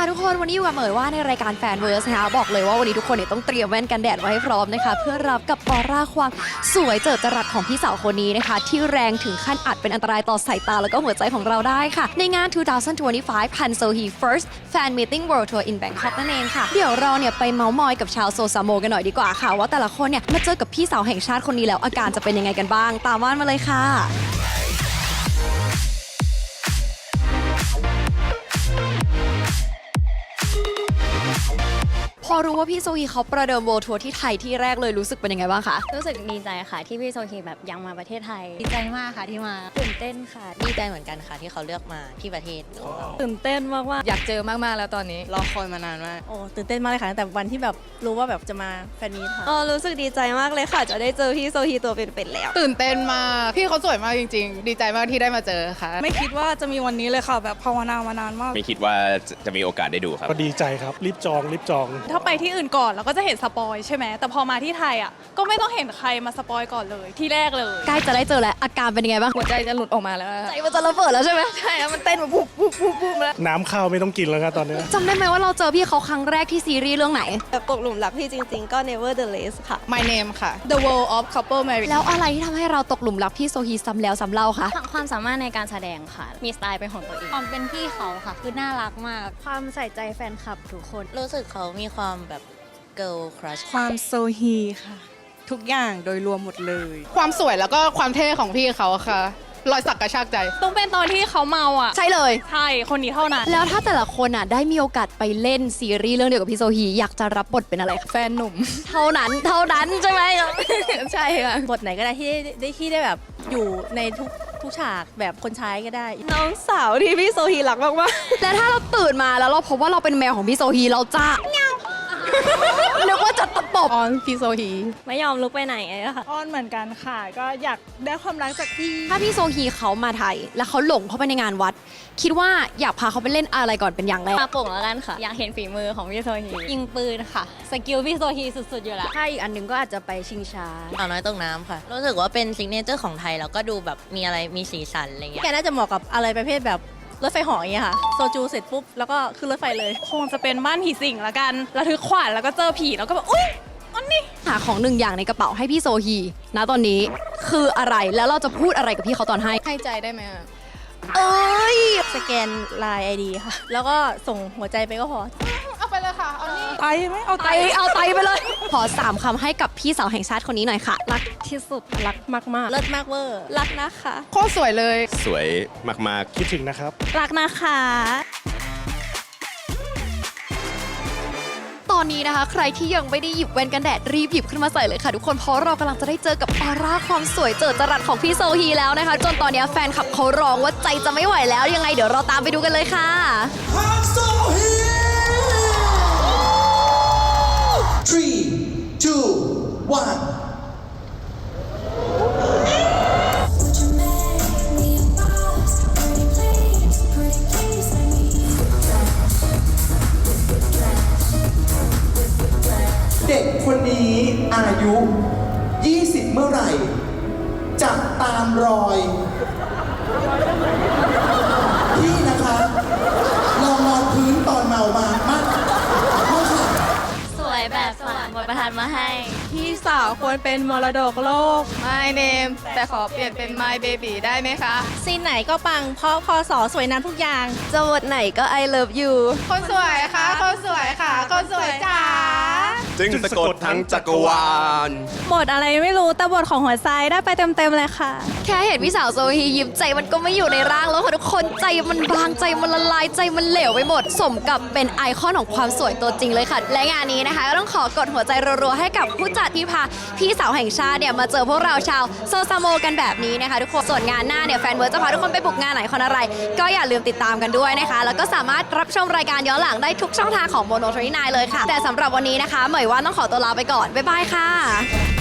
ค่ะทุกคนวันนี้อยู่กับเหมยว่าในรายการแฟนเวิร์สนะคะบอกเลยว่าวันนี้ทุกคนเนี่ยต้องเตรียมแว่นกันแดดไว้ให้พร้อมนะคะ เพื่อรับกับออร่าความสวยเจิดจรัสของพี่สาวคนนี้นะคะ ที่แรงถึงขั้นอาจเป็นอันตรายต่อสายตาแล้วก็หัวใจของเราได้ค่ะ ในงาน 2025 Pan So He First Fan Meeting World Tour in Bangkok นั่นเองค่ะ เดี๋ยวเราเนี่ยไปเมาส์มอยกับชาวโซซามโมกันหน่อยดีกว่าค่ะ ว่าแต่ละคนเนี่ยมาเจอกับพี่สาวแห่งชาติคนนี้แล้วอาการจะเป็นยังไงกันบ้าง ตามว่านมาเลยค่ะ อรู้ว่าพี่โซฮีเขาประเดิมโวทัวร์ที่ไทยที่แรกเลยรู้สึกเป็นยังไงบ้างคะ รู้สึกดีใจค่ะที่พี่โซฮีแบบยังมาประเทศไทย ดีใจมากค่ะที่มาตื่นเต้นค่ะ ดีใจเหมือนกันค่ะที่เขาเลือกมาที่ประเทศของเราตื่นเต้นมากอยากเจอมากๆแล้วตอนนี้รอคอยมานานมากโอ้ตื่นเต้นมากเลยค่ะตั้งแต่วันที่แบบรู้ว่าแบบจะมาแฟนมีตค่ะเออรู้สึกดีใจมากเลยค่ะ จะได้เจอพี่โซฮีตัวเป็นๆแล้ว ตื่นเต้นมากพี่เขาสวยมากจริง ๆ ดีใจมากที่ได้มาเจอค่ะ ไม่คิดว่าจะมีวันนี้เลยค่ะ แบบภาวนามานานมากไม่คิดว่าจะจะมีโอกาสได้ดูครับ ก็ดีใจครับ รีบจองรีบจอง ถ้าไปที่อื่นก่อนเราก็จะเห็นสปอยใช่ไหมแต่พอมาที่ไทยอะก็ไม่ต้องเห็นใครมาสปอยก่อนเลยที่แรกเลยใกล้จะได้เจอแล้วอาการเป็นยังไงบ้างหัวใจจะหลุดออกมาแล้วใจมันจะระเบิดแล้วใช่ไหมใช่แล้วมันเต้นแบบปุ๊บปุ๊บปุ๊บปุ๊บแล้วน้ำข้าวไม่ต้องกินแล้วครับตอนเนี้ยจำได้ไหมว่าเราเจอพี่เขาครั้งแรกที่ซีรีส์เรื่องไหนแบบตกหลุมรักพี่จริง ๆ ก็ never the less ค่ะ My name ค่ะ The World of Couple Marriage แล้วอะไรที่ทำให้เราตกหลุมรักพี่โซฮีซ้ำแล้วซ้ำเล่าคะๆความสามารถในการแสดงค่ะ มีสไตล์เป็นของตัวเองความเป็นพี่เขาค่ะ คือน่ารักมาก ความใส่ใจแฟนคลับทุกคน รู้สึกเขามีความแบบ girl crush ความโซฮีค่ะ ทุกอย่างโดยรวมหมดเลย ความสวยแล้วก็ความเท่ของพี่เขาค่ะ รอยสักกระชากใจ ต้องเป็นตอนที่เขาเมาอะ ใช่เลย ใช่ คนนี้เท่านั้น แล้วถ้าแต่ละคนอะได้มีโอกาสไปเล่นซีรีส์เรื่องเดียวกับพี่โซฮีอยากจะรับบทเป็นอะไรคะแฟนหนุ่ม เท่านั้นเท่านั้นใช่ไหม ใช่ค่ะบทไหนก็ได้ที่ได้ได้ที่ได้แบบอยู่ในทุกทุกฉากแบบคนใช้ก็ได้ น้องสาวที่พี่โซฮีรักมากๆและถ้าเราตื่นมาแล้วเราพบว่าเราเป็นแมวของพี่โซฮีเราจะเงา นึกว่าจะตะปบออนพี่โซฮีไม่ยอมลุกไปไหนเลยค่ะ อ้อนเหมือนกันค่ะ ก็อยากได้ความรักจากพี่ ถ้าพี่โซฮีเขามาไทย แล้วเขาหลงเข้าไปในงานวัด คิดว่าอยากพาเขาไปเล่นอะไรก่อนเป็นอย่างแรกมาโป่งแล้วกันค่ะ อยากเห็นฝีมือของพี่โซฮียิงปืนค่ะ สกิลพี่โซฮีสุดๆอยู่แล้วถ้าอีกอันหนึ่งก็อาจจะไปชิงช้า สาวน้อยตกน้ำค่ะ รู้สึกว่าเป็นซิกเนเจอร์ของไทยแล้วก็ดูแบบมีอะไรมีสีสันอะไรเงี้ย แกน่าจะเหมาะกับอะไรประเภทแบบ รถไฟเหออย่างเงี้ยค่ะโซจูเสร็จปุ๊บแล้วก็ขึ้นรถไฟเลยคงจะเป็นบ้านผีสิงละกันระทึกขวัญแล้วก็เจอผีแล้วก็แบบอุ้ยอันนี้หาของหนึ่งอย่างในกระเป๋าให้พี่โซฮีนะตอนนี้คืออะไรแล้วเราจะพูดอะไรกับพี่เขาตอนให้ ให้ใจได้ไหมอะเอ้ยสแกนไลน์ไอดีค่ะ แล้วก็ส่งหัวใจไปก็พอ เอาไปเลยค่ะเอานี่ไตไหมเอาไตไตเอาไตไปเลย ขอสามคำให้กับพี่สาวแห่งชาติคนนี้หน่อยค่ะ รักที่สุด รักมากๆเลิศมากเวอร์ รักนะคะโคตรสวยเลย สวยมากคิดถึงนะครับ รักนะคะ ตอนนี้นะคะ ใครที่ยังไม่ได้หยิบแว่นกันแดดรีบหยิบขึ้นมาใส่เลยค่ะทุกคนเพราะเรากำลังจะได้เจอกับออร่าความสวยเจิดจรัสของพี่โซฮีแล้วนะคะ จนตอนนี้แฟนคลับเขาร้องว่าใจจะไม่ไหวแล้วยังไงเดี๋ยวเราตามไปดูกันเลยค่ะ please, let me เด็กคนนี้อายุ 20 เมื่อไหร่จะตามรอย พี่นะคะ ลองนอนพื้นตอนเมามามากมากค่ะ สวยแบบสวรรค์บท ประทานมาให้ พี่สาวควรเป็นมรดกโลก My name แต่ขอเปลี่ยนเป็น My baby ได้ไหมคะ ซีนไหนก็ปัง เพราะพอสอสวยน้ำทุกอย่าง จะบทไหนก็ I love you คนสวยค่ะ คนสวยค่ะ คนสวยจ๋าๆ จึงสะกดทั้งจักรวาล บทอะไรไม่รู้แต่บทของหัวใจได้ไปเต็มๆเลยค่ะ แค่เห็นพี่สาวโซฮียิ้มใจมันก็ไม่อยู่ในร่างแล้วค่ะทุกคนใจมันบางใจมันละลายใจมันเหลวไปหมด สมกับเป็นไอคอนของความสวยตัวจริงเลยค่ะ และงานนี้นะคะก็ต้องขอกดหัวใจรัวๆให้กับผู้จัดที่พาพี่สาวแห่งชาติเนี่ยมาเจอพวกเราชาวโซซาโมกันแบบนี้นะคะทุกคนส่วนงานหน้าเนี่ยแฟนเวิร์ดจะพาทุกคนไปบุกงานไหนคอนอะไร ก็อย่าลืมติดตามกันด้วยนะคะ แล้วก็สามารถรับชมรายการย้อนหลังได้ทุกช่องทางของโมโนทรีนายเลยค่ะ แต่สำหรับวันนี้นะคะเหมยว่าต้องขอตัวลาไปก่อนบ๊ายบายค่ะ